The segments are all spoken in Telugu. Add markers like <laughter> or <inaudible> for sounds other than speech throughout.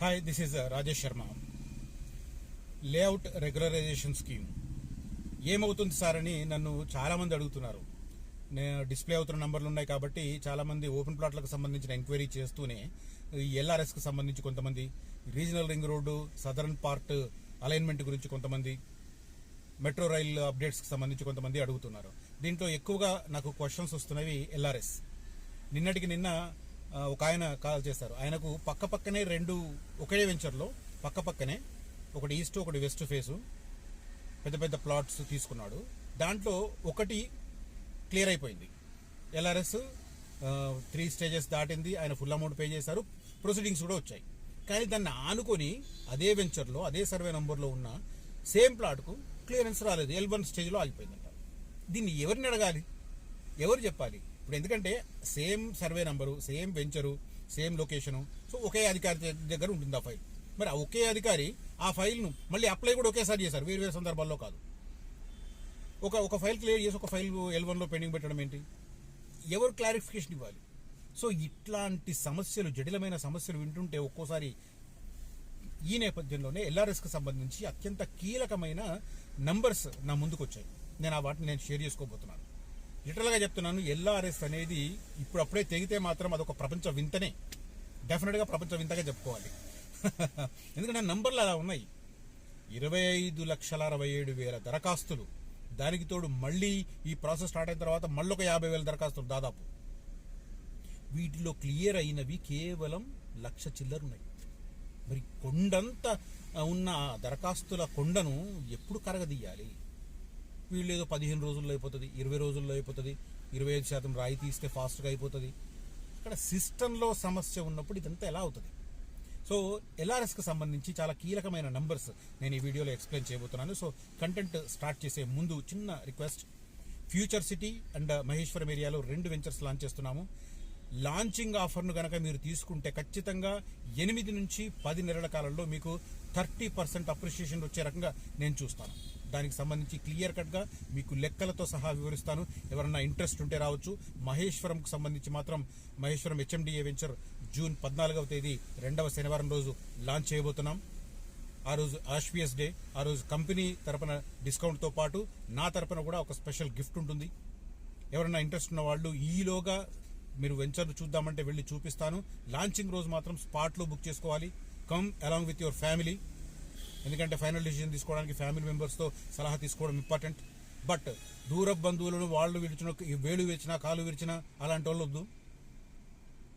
Hi this is Rajesh Sharma layout regularisation scheme ఏమవుతుంది సార్ అని నన్ను చాలామంది అడుగుతున్నారు. నేను డిస్ప్లే అవుతున్న నంబర్లు ఉన్నాయి కాబట్టి చాలామంది ఓపెన్ ప్లాట్లకు సంబంధించిన ఎంక్వైరీ చేస్తూనే ఎల్ఆర్ఎస్కి సంబంధించి కొంతమంది regional ring road southern part alignment గురించి కొంతమంది మెట్రో రైల్ అప్డేట్స్కి సంబంధించి కొంతమంది అడుగుతున్నారు. దీంట్లో ఎక్కువగా నాకు క్వశ్చన్స్ వస్తున్నవి ఎల్ఆర్ఎస్ నిన్నటికి నిన్న ఒక ఆయన కాల్ చేశారు ఆయనకు పక్క పక్కనే రెండు ఒకే వెంచర్లో పక్క పక్కనే ఒకటి ఈస్ట్ ఒకటి వెస్ట్ ఫేసు పెద్ద పెద్ద ప్లాట్స్ తీసుకున్నాడు. దాంట్లో ఒకటి క్లియర్ అయిపోయింది. ఎల్ఆర్ఎస్ త్రీ స్టేజెస్ దాటింది. ఆయన ఫుల్ అమౌంట్ పే చేశారు. ప్రొసీడింగ్స్ కూడా వచ్చాయి. కానీ దాన్ని ఆనుకొని అదే వెంచర్లో అదే సర్వే నంబర్లో ఉన్న సేమ్ ప్లాట్కు క్లియరెన్స్ రాలేదు. ఎల్బన్ స్టేజ్లో ఆగిపోయిందంట. దీన్ని ఎవరిని అడగాలి? ఎవరు చెప్పాలి? ఇప్పుడు ఎందుకంటే same survey number same venture same location so ఒకే అధికారి దగ్గర ఉంటుంది ఆ ఫైల్. మరి ఆ ఒకే అధికారి ఆ ఫైల్ను మళ్ళీ అప్లై కూడా ఒకేసారి చేశారు వేరు వేరు సందర్భాల్లో కాదు. ఒక ఒక ఫైల్ క్లియర్ చేసి ఒక ఫైల్ ఎల్ వన్లో పెండింగ్ పెట్టడం ఏంటి? ఎవరు క్లారిఫికేషన్ ఇవ్వాలి? సో ఇట్లాంటి సమస్యలు జటిలమైన సమస్యలు వింటుంటే ఒక్కోసారి ఈ నేపథ్యంలోనే ఎల్ఆర్ఎస్కి సంబంధించి అత్యంత కీలకమైన నంబర్స్ నా ముందుకు వచ్చాయి నేను ఆ వాటిని నేను షేర్ చేసుకోబోతున్నాను. లిటరల్గా చెప్తున్నాను ఎల్ఆర్ఎస్ అనేది ఇప్పుడు అప్పుడే తెగితే మాత్రం అదొక ప్రపంచ వింతనే. డెఫినెట్గా ప్రపంచ వింతగా చెప్పుకోవాలి. <laughs> ఎందుకంటే నంబర్లు అలా ఉన్నాయి. ఇరవై ఐదు లక్షల అరవై ఏడు వేల దరఖాస్తులు. దానికి తోడు మళ్ళీ ఈ ప్రాసెస్ స్టార్ట్ అయిన తర్వాత మళ్ళీ ఒక యాభై వేల దరఖాస్తులు దాదాపు. వీటిలో క్లియర్ అయినవి కేవలం లక్ష చిల్లరున్నాయి మరి కొండంత ఉన్న దరఖాస్తుల కొండను ఎప్పుడు కరగదీయాలి? వీళ్ళు ఏదో పదిహేను రోజుల్లో అయిపోతుంది ఇరవై రోజుల్లో అయిపోతుంది ఇరవై ఐదు శాతం రాయితీ ఇస్తే ఫాస్ట్గా అయిపోతుంది. ఇక్కడ సిస్టంలో సమస్య ఉన్నప్పుడు ఇదంతా ఎలా అవుతుంది? సో ఎల్ఆర్ఎస్కి సంబంధించి చాలా కీలకమైన నంబర్స్ నేను ఈ వీడియోలో ఎక్స్ప్లెయిన్ చేయబోతున్నాను. సో కంటెంట్ స్టార్ట్ చేసే ముందు చిన్న request future city and Maheshwaram ఏరియాలో రెండు వెంచర్స్ లాంచ్ చేస్తున్నాము. లాంచింగ్ ఆఫర్ను కనుక మీరు తీసుకుంటే ఖచ్చితంగా ఎనిమిది నుంచి పది నెలల కాలంలో మీకు థర్టీ పర్సెంట్ అప్రిషియేషన్ వచ్చే రకంగా నేను చూస్తాను. దానికి సంబంధించి క్లియర్ కట్గా మీకు లెక్కలతో సహా వివరిస్తాను. ఎవరన్నా ఇంట్రెస్ట్ ఉంటే రావచ్చు. మహేశ్వరంకు సంబంధించి మాత్రం మహేశ్వరం హెచ్ఎండిఏ వెంచర్ జూన్ పద్నాలుగవ తేదీ రెండవ శనివారం రోజు లాంచ్ చేయబోతున్నాం. ఆ రోజు ఆష్పియస్ డే. ఆ రోజు కంపెనీ తరపున డిస్కౌంట్తో పాటు నా తరపున కూడా ఒక స్పెషల్ గిఫ్ట్ ఉంటుంది. ఎవరైనా ఇంట్రెస్ట్ ఉన్న వాళ్ళు ఈలోగా మీరు వెంచర్ చూద్దామంటే వెళ్ళి చూపిస్తాను. లాంచింగ్ రోజు మాత్రం స్పాట్లో బుక్ చేసుకోవాలి. Come along with your family. ఎందుకంటే ఫైనల్ డిసిజన్ తీసుకోవడానికి ఫ్యామిలీ మెంబర్స్తో సలహా తీసుకోవడం ఇంపార్టెంట్. బట్ దూర బంధువులను వాళ్ళు విడిచిన వేలు విరిచినా కాలు విరిచినా అలాంటి వాళ్ళు వద్దు.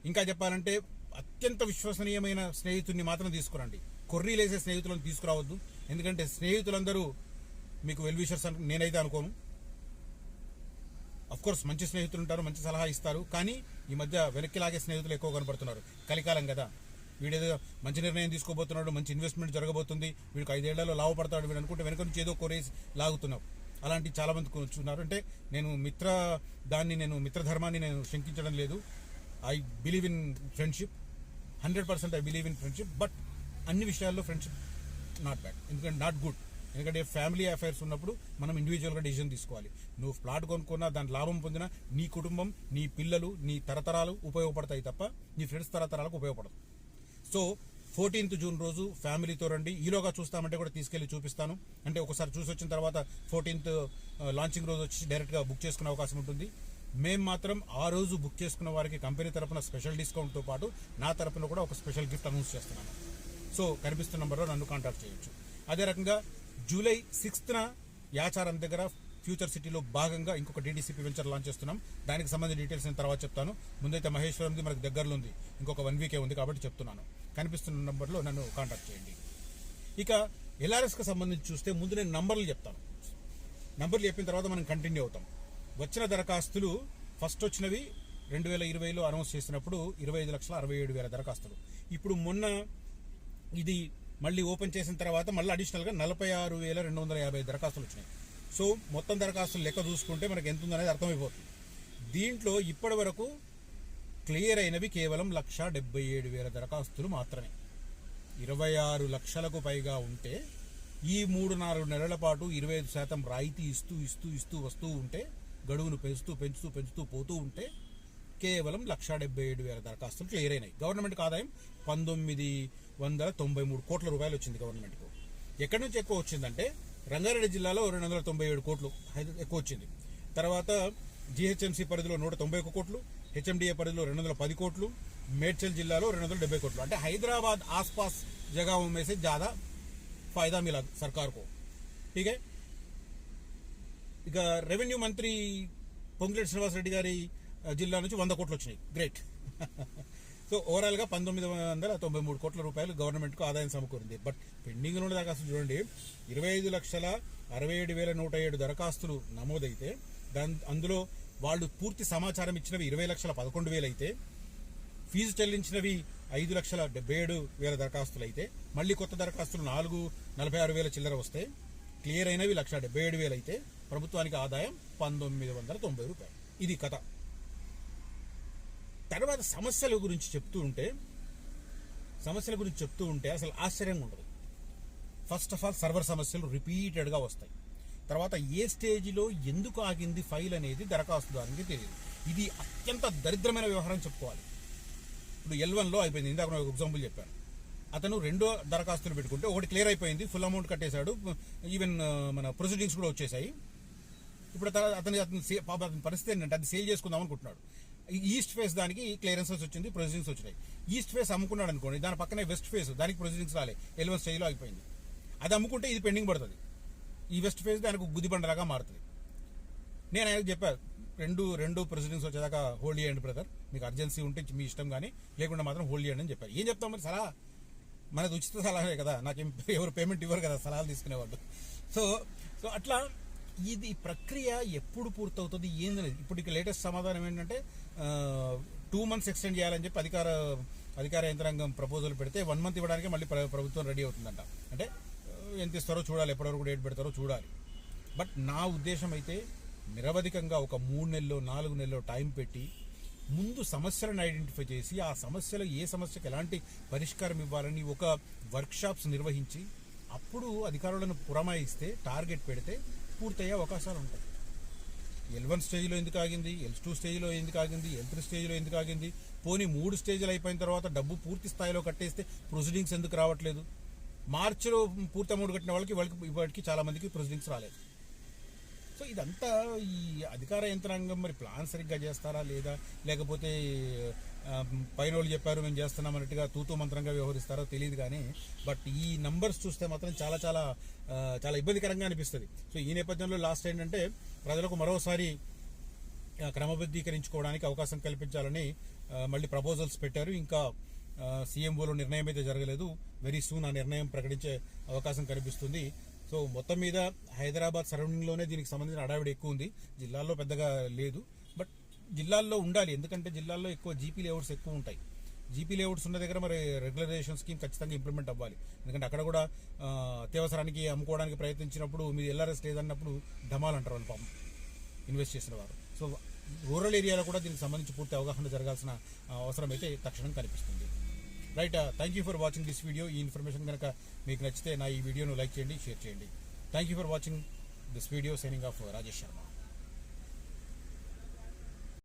ఇంకా చెప్పాలంటే అత్యంత విశ్వసనీయమైన స్నేహితుడిని మాత్రం తీసుకురండి. కొర్రీలేసే స్నేహితులను తీసుకురావద్దు. ఎందుకంటే స్నేహితులందరూ మీకు వెల్విషర్స్ అని నేనైతే అనుకోను. అఫ్ కోర్స్ మంచి స్నేహితులు ఉంటారు మంచి సలహా ఇస్తారు. కానీ ఈ మధ్య వెనక్కి లాగే స్నేహితులు ఎక్కువ కనపడుతున్నారు. కలికాలం కదా. వీడేదో మంచి నిర్ణయం తీసుకోబోతున్నాడు మంచి ఇన్వెస్ట్మెంట్ జరగబోతుంది వీడికి ఐదేళ్ళలో లాభపడతాడు వీడు అనుకుంటే వెనక నుంచి ఏదో కొరేసి లాగుతున్నావు. అలాంటి చాలామంది కూర్చున్నారు. అంటే నేను మిత్ర దాన్ని నేను మిత్రధర్మాన్ని నేను శంకించడం లేదు. I believe in friendship hundred percent I believe in friendship but అన్ని విషయాల్లో ఫ్రెండ్షిప్ నాట్ బ్యాడ్ ఎందుకంటే నాట్ గుడ్ ఎందుకంటే ఫ్యామిలీ అఫైర్స్ ఉన్నప్పుడు మనం ఇండివిజువల్గా డిసిజన్ తీసుకోవాలి. నువ్వు ఫ్లాట్ కొనుక్కున్నా దాని లాభం పొందినా నీ కుటుంబం నీ పిల్లలు నీ తరతరాలు ఉపయోగపడతాయి తప్ప నీ ఫ్రెండ్స్ తరతరాలకు ఉపయోగపడదు సో ఫోర్టీన్త్ జూన్ రోజు ఫ్యామిలీతో రండి. ఈలోగా చూస్తామంటే కూడా తీసుకెళ్ళి చూపిస్తాను. అంటే ఒకసారి చూసి వచ్చిన తర్వాత ఫోర్టీన్త్ లాంచింగ్ రోజు వచ్చి డైరెక్ట్గా బుక్ చేసుకునే అవకాశం ఉంటుంది. మేము మాత్రం ఆ రోజు బుక్ చేసుకున్న వారికి కంపెనీ తరపున స్పెషల్ డిస్కౌంట్తో పాటు నా తరఫున కూడా ఒక స్పెషల్ గిఫ్ట్ అనౌన్స్ చేస్తున్నాను. సో కనిపిస్తున్న నెంబర్లో నన్ను కాంటాక్ట్ చేయొచ్చు. అదే రకంగా జూలై సిక్స్త్న యాచారం దగ్గర ఫ్యూచర్ సిటీలో భాగంగా ఇంకొక డీడీసీపీ వెంచర్ లాంచ్ చేస్తున్నాం. దానికి సంబంధించిన డీటెయిల్స్ నేను తర్వాత చెప్తాను. ముందైతే మహేశ్వరంది మనకు దగ్గరలో ఉంది. ఇంకొక వన్ వీకే ఉంది కాబట్టి చెప్తున్నాను. కనిపిస్తున్న నంబర్లో నన్ను కాంటాక్ట్ చేయండి. ఇక ఎల్ఆర్ఎస్కి సంబంధించి చూస్తే ముందు నేను నంబర్లు చెప్తాను. నంబర్లు చెప్పిన తర్వాత మనం కంటిన్యూ అవుతాం. వచ్చిన దరఖాస్తులు ఫస్ట్ వచ్చినవి రెండు వేల ఇరవైలో అనౌన్స్ చేసినప్పుడు ఇరవై ఐదు లక్షల అరవై ఏడు వేల దరఖాస్తులు. ఇప్పుడు మొన్న ఇది మళ్ళీ ఓపెన్ చేసిన తర్వాత మళ్ళీ అడిషనల్గా నలభై ఆరు వేల రెండు వందల యాభై దరఖాస్తులు వచ్చినాయి. సో మొత్తం దరఖాస్తులు లెక్క చూసుకుంటే మనకు ఎంత ఉందనేది అర్థమైపోతుంది. దీంట్లో ఇప్పటి వరకు క్లియర్ అయినవి కేవలం లక్ష డెబ్బై ఏడు వేల దరఖాస్తులు మాత్రమే. ఇరవై ఆరు లక్షలకు పైగా ఉంటే ఈ మూడు నాలుగు నెలల పాటు ఇరవై ఐదు శాతం రాయితీ ఇస్తూ ఇస్తూ ఇస్తూ వస్తూ ఉంటే గడువును పెంచుతూ పెంచుతూ పెంచుతూ పోతూ ఉంటే కేవలం లక్ష డెబ్బై ఏడు వేల దరఖాస్తులు క్లియర్ అయినాయి. గవర్నమెంట్కి ఆదాయం పంతొమ్మిది వందల తొంభై మూడు కోట్ల రూపాయలు వచ్చింది గవర్నమెంట్కు. ఎక్కడి నుంచి ఎక్కువ వచ్చిందంటే రంగారెడ్డి జిల్లాలో రెండు వందల తొంభై ఏడు కోట్లు ఎక్కువ వచ్చింది. తర్వాత జిహెచ్ఎంసీ పరిధిలో నూట తొంభై ఒక్క కోట్లు హెచ్ఎండిఏ పరిధిలో రెండు వందల పది కోట్లు మేడ్చల్ జిల్లాలో రెండు వందల డెబ్బై కోట్లు. అంటే హైదరాబాద్ ఆస్పాస్ జగా ఉమ్మేసే జాదా ఫైదా फायदा मिला सरकार ఇక రెవెన్యూ మంత్రి పొంగిరెడ్డి శ్రీనివాసరెడ్డి గారి జిల్లా నుంచి వంద కోట్లు వచ్చినాయి. గ్రేట్ <laughs> సో ఓవరాల్గా పంతొమ్మిది వందల తొంభై మూడు కోట్ల రూపాయలు గవర్నమెంట్కు ఆదాయం సమకూరింది. బట్ పెండింగ్లో దరఖాస్తులు చూడండి ఇరవై ఐదు లక్షల అరవై ఏడు వేల నూట ఏడు దరఖాస్తులు నమోదైతే దాని అందులో వాళ్ళు పూర్తి సమాచారం ఇచ్చినవి ఇరవై లక్షల పదకొండు వేలు అయితే ఫీజు చెల్లించినవి ఐదు లక్షల డెబ్బై ఏడు వేల దరఖాస్తులు అయితే మళ్ళీ కొత్త దరఖాస్తులు నాలుగు నలభై ఆరు వేల చిల్లర వస్తే క్లియర్ అయినవి లక్ష డెబ్బై ఏడు వేలు అయితే ప్రభుత్వానికి ఆదాయం పంతొమ్మిది వందల తొంభై రూపాయలు. ఇది కథ. తర్వాత సమస్యల గురించి చెప్తూ ఉంటే సమస్యల గురించి చెప్తూ ఉంటే అసలు ఆశ్చర్యంగా ఉండదు. ఫస్ట్ ఆఫ్ ఆల్ సర్వర్ సమస్యలు రిపీటెడ్గా వస్తాయి. తర్వాత ఏ స్టేజ్లో ఎందుకు ఆగింది ఫైల్ అనేది దరఖాస్తుదారునికి తెలియదు. ఇది అత్యంత దరిద్రమైన వ్యవహారం చెప్పుకోవాలి. ఇప్పుడు ఎల్ వన్లో అయిపోయింది. ఇందాక నేను ఒక ఎగ్జాంపుల్ చెప్పాను. అతను రెండో దరఖాస్తులు పెట్టుకుంటే ఒకటి క్లియర్ అయిపోయింది. ఫుల్ అమౌంట్ కట్టేశాడు. ఈవెన్ uh, మన ప్రొసీడింగ్స్ కూడా వచ్చేసాయి. ఇప్పుడు అతని అతని పాప అతని పరిస్థితి ఏంటంటే అది సేల్ చేసుకుందాం అనుకుంటున్నాడు. ఈస్ట్ ఫేస్ దానికి క్లియరెన్సెస్ వచ్చింది ప్రొసీడింగ్స్ వచ్చినాయి. ఈస్ట్ ఫేస్ అమ్ముకున్నాడు అనుకోండి దాని పక్కనే వెస్ట్ ఫేస్ దానికి ప్రొసీడింగ్స్ రాలే. ఎలవన్ స్టేజ్లో అయిపోయింది. అది అమ్ముకుంటే ఇది పెండింగ్ పడుతుంది. ఈ వెస్ట్ ఫేజ్ దానికి గుదిబండలాగా మారుతుంది. నేను ఆయనకు చెప్పాను రెండు రెండు ప్రెసిడెంట్స్ వచ్చేదాకా హోల్డ్ చేయండి బ్రదర్ మీకు అర్జెన్సీ ఉంటే మీ ఇష్టం కానీ లేకుండా మాత్రం హోల్డ్ చేయండి అని చెప్పారు. ఏం చెప్తాం మరి? సలహా? మనది ఉచిత సలహానే కదా. నాకేం <laughs> ఎవరు పేమెంట్ ఇవ్వరు కదా సలహాలు తీసుకునేవాళ్ళు. సో సో అట్లా ఇది ప్రక్రియ ఎప్పుడు పూర్తవుతుంది ఏంది ఇప్పుడు లేటెస్ట్ సమాధానం ఏంటంటే టూ మంత్స్ ఎక్స్టెండ్ చేయాలని చెప్పి అధికార అధికార యంత్రాంగం ప్రపోజల్ పెడితే వన్ మంత్ ఇవ్వడానికి మళ్ళీ ప్రభుత్వం రెడీ అవుతుందంట. అంటే ఎంత ఇస్తారో చూడాలి ఎప్పటివరకు డేట్ పెడతారో చూడాలి. బట్ నా ఉద్దేశం అయితే నిరవధికంగా ఒక మూడు నెలలో నాలుగు నెలలో టైం పెట్టి ముందు సమస్యలను ఐడెంటిఫై చేసి ఆ సమస్యలో ఏ సమస్యకు ఎలాంటి పరిష్కారం ఇవ్వాలని ఒక వర్క్షాప్స్ నిర్వహించి అప్పుడు అధికారులను పురమాయిస్తే టార్గెట్ పెడితే పూర్తయ్యే అవకాశాలు ఉంటాయి. ఎల్ వన్ స్టేజ్లో ఎందుకు ఆగింది ఎల్ టూ స్టేజ్లో ఎందుకు ఆగింది ఎల్ త్రీ స్టేజ్లో ఎందుకు ఆగింది? పోనీ మూడు స్టేజ్లు అయిపోయిన తర్వాత డబ్బు పూర్తి స్థాయిలో కట్టేస్తే ప్రొసీడింగ్స్ ఎందుకు రావట్లేదు? మార్చిలో పూర్తి అమౌంట్ కట్టిన వాళ్ళకి వాళ్ళకి ఇప్పటికి చాలా మందికి ప్రొసీడింగ్స్ రాలేదు. సో ఇదంతా ఈ అధికార యంత్రాంగం మరి ప్లాన్ సరిగ్గా చేస్తారా లేదా? లేకపోతే పైన వాళ్ళు చెప్పారు మేము చేస్తున్నాం అన్నట్టుగా తూతూ మంత్రంగా వ్యవహరిస్తారో తెలియదు కానీ బట్ ఈ నంబర్స్ చూస్తే మాత్రం చాలా చాలా చాలా ఇబ్బందికరంగా అనిపిస్తుంది. సో ఈ నేపథ్యంలో లాస్ట్ ఏంటంటే ప్రజలకు మరోసారి క్రమబద్ధీకరించుకోవడానికి అవకాశం కల్పించాలని మళ్ళీ ప్రపోజల్స్ పెట్టారు. ఇంకా సీఎంఓలో నిర్ణయం అయితే జరగలేదు. వెరీ సూన్ ఆ నిర్ణయం ప్రకటించే అవకాశం కనిపిస్తుంది. సో మొత్తం మీద హైదరాబాద్ సరౌండింగ్లోనే దీనికి సంబంధించిన అడావిడి ఎక్కువ ఉంది. జిల్లాల్లో పెద్దగా లేదు. బట్ జిల్లాల్లో ఉండాలి. ఎందుకంటే జిల్లాల్లో ఎక్కువ జీపీ లేఅవుట్స్ ఎక్కువ ఉంటాయి. జీపీ లేఅవుట్స్ ఉన్న దగ్గర మరి రెగ్యులరైజేషన్ స్కీమ్ ఖచ్చితంగా ఇంప్లిమెంట్ అవ్వాలి. ఎందుకంటే అక్కడ కూడా అత్యవసరానికి అమ్ముకోవడానికి ప్రయత్నించినప్పుడు మీరు ఎల్ఆర్ఎస్ లేదన్నప్పుడు ధమాలు అంటారు వాళ్ళు పాపం. ఇన్వెస్ట్ చేసిన వారు. సో రూరల్ ఏరియాలో కూడా దీనికి సంబంధించి పూర్తి అవగాహన జరగాల్సిన అవసరం అయితే తక్షణం కనిపిస్తుంది. Right thank you for watching this video ఈ ఇన్ఫర్మేషన్ కనుక మీకు నచ్చితే నా ఈ వీడియోను లైక్ చేయండి షేర్ చేయండి. Thank you for watching this video signing off Rajesh Sharma